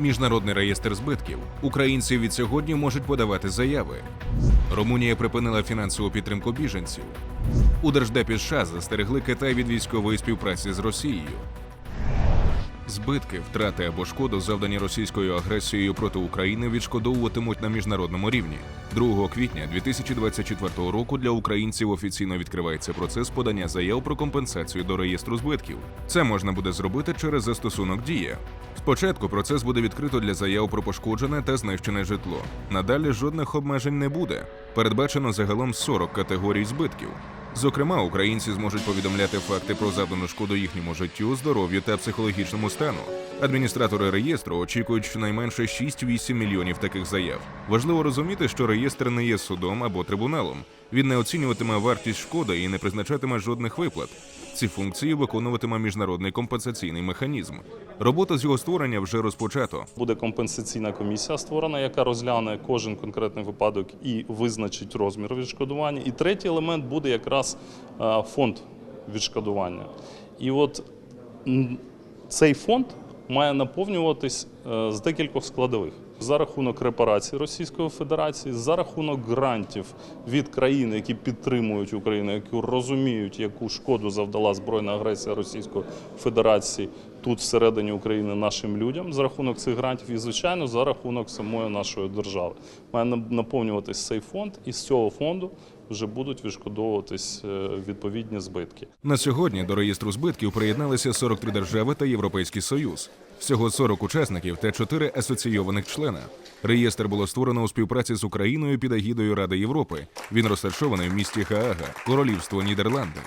Міжнародний реєстр збитків. Українці від сьогодні можуть подавати заяви. Румунія припинила фінансову підтримку біженців. У Держдепі США застерегли Китай від військової співпраці з Росією. Збитки, втрати або шкоду, завдані російською агресією проти України, відшкодовуватимуть на міжнародному рівні. 2 квітня 2024 року для українців офіційно відкривається процес подання заяв про компенсацію до реєстру збитків. Це можна буде зробити через застосунок Дія. Спочатку процес буде відкрито для заяв про пошкоджене та знищене житло. Надалі жодних обмежень не буде. Передбачено загалом 40 категорій збитків. Зокрема, українці зможуть повідомляти факти про завдану шкоду їхньому життю, здоров'ю та психологічному стану. Адміністратори реєстру очікують щонайменше 6-8 мільйонів таких заяв. Важливо розуміти, що реєстр не є судом або трибуналом. Він не оцінюватиме вартість шкоди і не призначатиме жодних виплат. Ці функції виконуватиме міжнародний компенсаційний механізм. Робота з його створення вже розпочато. Буде компенсаційна комісія створена, яка розгляне кожен конкретний випадок і визначить розмір відшкодування. І третій елемент буде якраз е, фонд відшкодування. І от цей фонд має наповнюватись е, з декількох складових. За рахунок репарацій Російської Федерації, за рахунок грантів від країн, які підтримують Україну, які розуміють, яку шкоду завдала збройна агресія Російської Федерації тут всередині України нашим людям, за рахунок цих грантів, і звичайно за рахунок самої нашої держави. Має на- наповнюватись цей фонд, і з цього фонду вже будуть відшкодовуватись е, відповідні збитки. На сьогодні до реєстру збитків приєдналися 43 держави та Європейський Союз. Всього 40 учасників та 4 асоційованих члена. Реєстр було створено у співпраці з Україною під агідою Ради Європи. Він розташований в місті Хаага, Королівство Нідерланди.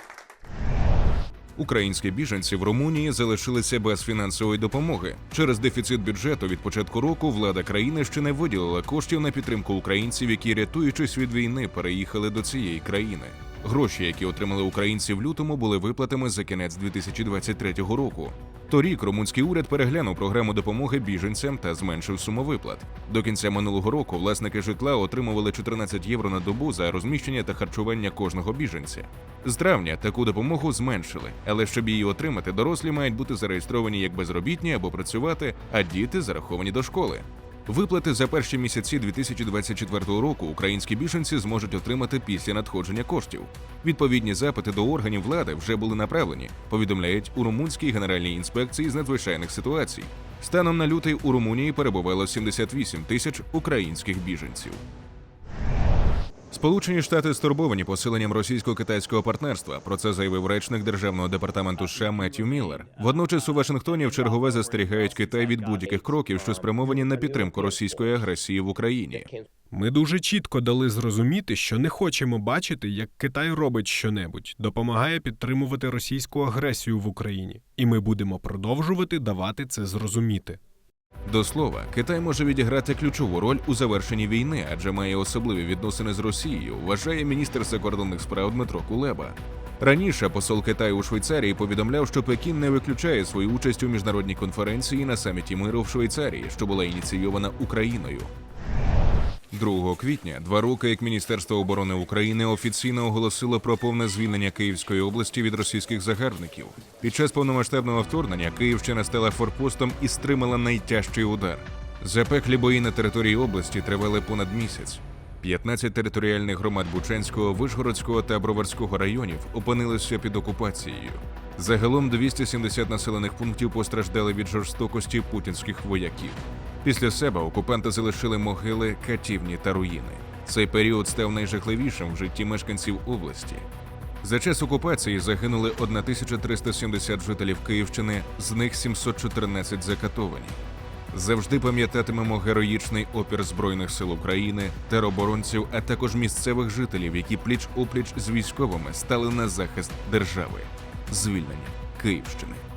Українські біженці в Румунії залишилися без фінансової допомоги. Через дефіцит бюджету від початку року влада країни ще не виділила коштів на підтримку українців, які, рятуючись від війни, переїхали до цієї країни. Гроші, які отримали українці в лютому, були виплатами за кінець 2023 року. Торік румунський уряд переглянув програму допомоги біженцям та зменшив суму виплат. До кінця минулого року власники житла отримували 14 євро на добу за розміщення та харчування кожного біженця. З травня таку допомогу зменшили, але щоб її отримати, дорослі мають бути зареєстровані як безробітні або працювати, а діти зараховані до школи. Виплати за перші місяці 2024 року українські біженці зможуть отримати після надходження коштів. Відповідні запити до органів влади вже були направлені, повідомляють у Румунській генеральній інспекції з надзвичайних ситуацій. Станом на лютий у Румунії перебувало 78 тисяч українських біженців. Сполучені Штати стурбовані посиленням російсько-китайського партнерства. Про це заявив речник державного департаменту США Меттью Міллер. Водночас у Вашингтоні в чергове застерігають Китай від будь-яких кроків, що спрямовані на підтримку російської агресії в Україні. Ми дуже чітко дали зрозуміти, що не хочемо бачити, як Китай робить щонебудь, допомагає підтримувати російську агресію в Україні, і ми будемо продовжувати давати це зрозуміти. До слова, Китай може відіграти ключову роль у завершенні війни, адже має особливі відносини з Росією, вважає міністр закордонних справ Дмитро Кулеба. Раніше посол Китаю у Швейцарії повідомляв, що Пекін не виключає свою участь у міжнародній конференції на саміті миру в Швейцарії, що була ініційована Україною. 2 квітня, два роки як Міністерство оборони України офіційно оголосило про повне звільнення Київської області від російських загарбників. Під час повномасштабного вторгнення Київщина стала форпостом і стримала найтяжчий удар. Запеклі бої на території області тривали понад місяць. 15 територіальних громад Бучанського, Вишгородського та Броварського районів опинилися під окупацією. Загалом 270 населених пунктів постраждали від жорстокості путінських вояків. Після себе окупанти залишили могили, катівні та руїни. Цей період став найжахливішим в житті мешканців області. За час окупації загинули 1370 жителів Київщини, з них 714 закатовані. Завжди пам'ятатимемо героїчний опір Збройних сил України, тероборонців, а також місцевих жителів, які пліч опліч з військовими стали на захист держави. Звільнення Київщини.